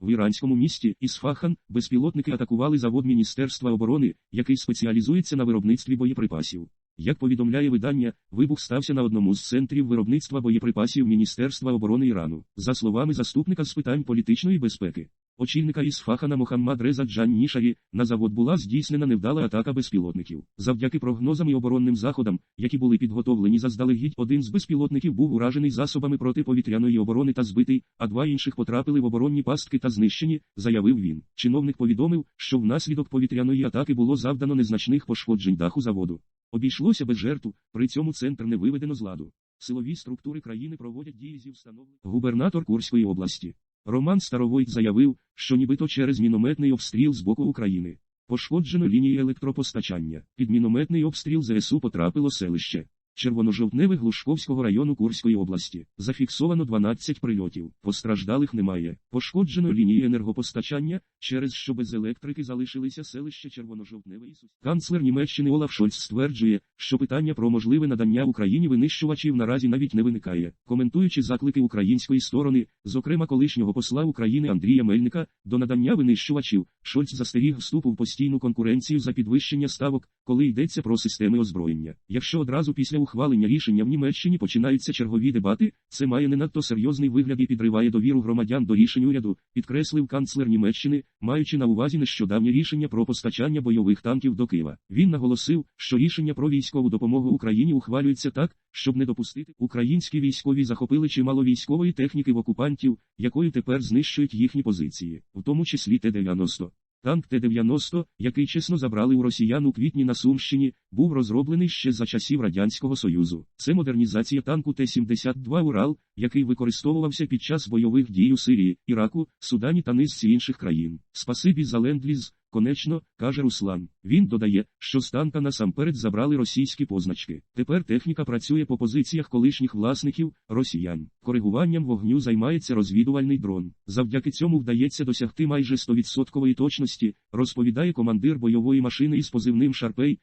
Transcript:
В іранському місті Ісфахан безпілотники атакували завод Міністерства оборони, який спеціалізується на виробництві боєприпасів. Як повідомляє видання, вибух стався на одному з центрів виробництва боєприпасів Міністерства оборони Ірану, за словами заступника з питань політичної безпеки. Очільника Ісфахана Мохаммад Реза Джан Нішарі, на завод була здійснена невдала атака безпілотників. Завдяки прогнозам і оборонним заходам, які були підготовлені заздалегідь, один з безпілотників був уражений засобами протиповітряної оборони та збитий, а два інших потрапили в оборонні пастки та знищені, заявив він. Чиновник повідомив, що внаслідок повітряної атаки було завдано незначних пошкоджень даху заводу. Обійшлося без жертв, при цьому центр не виведено з ладу. Силові структури країни проводять дії зі встановлення. Губернатор Курської області. Роман Старовойт заявив, що нібито через мінометний обстріл з боку України пошкоджено лінії електропостачання. Під мінометний обстріл ЗСУ потрапило селище. Червоножовтневе Глушковського району Курської області. Зафіксовано 12 прильотів. Постраждалих немає. Пошкоджено лінії енергопостачання, через що без електрики залишилися селище Червоножовтневе і. Канцлер Німеччини Олаф Шольц стверджує, що питання про можливе надання Україні винищувачів наразі навіть не виникає. Коментуючи заклики української сторони, зокрема колишнього посла України Андрія Мельника, до надання винищувачів, Шольц застеріг вступу в постійну конкуренцію за підвищення ставок, коли йдеться про системи озброєння. Якщо одразу після ухвалення рішення в Німеччині починаються чергові дебати, це має не надто серйозний вигляд і підриває довіру громадян до рішень уряду, підкреслив канцлер Німеччини, маючи на увазі нещодавнє рішення про постачання бойових танків до Києва. Він наголосив, що рішення про військову допомогу Україні ухвалюється так, щоб не допустити. Українські військові захопили чимало військової техніки в окупантів, якою тепер знищують їхні позиції, в тому числі Т-90. Танк Т-90, який чесно забрали у росіян у квітні на Сумщині, був розроблений ще за часів Радянського Союзу. Це модернізація танку Т-72 Урал, який використовувався під час бойових дій у Сирії, Іраку, Судані та низці інших країн. Спасибі за ленд-ліз, Конечно, каже Руслан. Він додає, що з танка насамперед забрали російські позначки. Тепер техніка працює по позиціях колишніх власників, росіян. Коригуванням вогню займається розвідувальний дрон. Завдяки цьому вдається досягти майже 100% точності, розповідає командир бойової машини із позивним Шарпей,